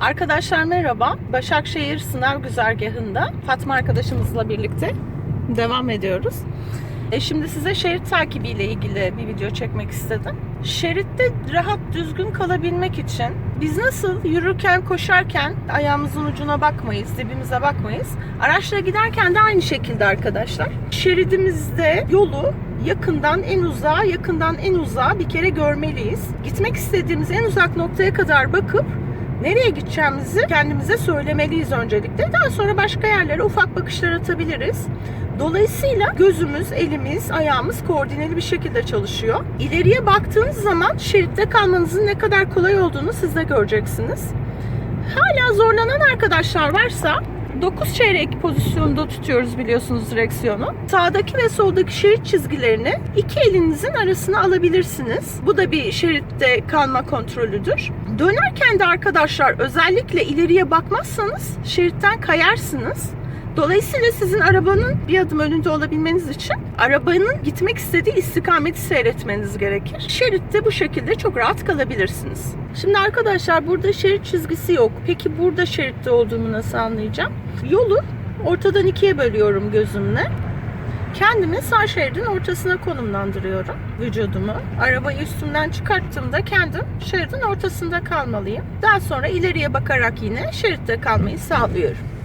Arkadaşlar merhaba. Başakşehir sınav güzergahında Fatma arkadaşımızla birlikte devam ediyoruz. E şimdi size şerit takibi ile ilgili bir video çekmek istedim. Şeritte rahat düzgün kalabilmek için biz nasıl yürürken koşarken ayağımızın ucuna bakmayız, dibimize bakmayız. Araçla giderken de aynı şekilde arkadaşlar. Şeridimizde yolu yakından en uzağa, yakından en uzağa bir kere görmeliyiz. Gitmek istediğimiz en uzak noktaya kadar bakıp nereye gideceğimizi kendimize söylemeliyiz öncelikle. Daha sonra başka yerlere ufak bakışlar atabiliriz. Dolayısıyla gözümüz, elimiz, ayağımız koordineli bir şekilde çalışıyor. İleriye baktığınız zaman şeritte kalmanızın ne kadar kolay olduğunu siz de göreceksiniz. Hala zorlanan arkadaşlar varsa 9 çeyrek pozisyonda tutuyoruz biliyorsunuz direksiyonu. Sağdaki ve soldaki şerit çizgilerini iki elinizin arasına alabilirsiniz. Bu da bir şeritte kalma kontrolüdür. Dönerken de arkadaşlar özellikle ileriye bakmazsanız şeritten kayarsınız. Dolayısıyla sizin arabanın bir adım önünde olabilmeniz için arabanın gitmek istediği istikameti seyretmeniz gerekir. Şeritte bu şekilde çok rahat kalabilirsiniz. Şimdi arkadaşlar burada şerit çizgisi yok. Peki burada şeritte olduğumu nasıl anlayacağım? Yolu ortadan ikiye bölüyorum gözümle. Kendimi sağ şeridin ortasına konumlandırıyorum vücudumu. Arabayı üstümden çıkarttığımda kendim şeridin ortasında kalmalıyım. Daha sonra ileriye bakarak yine şeritte kalmayı sağlıyorum.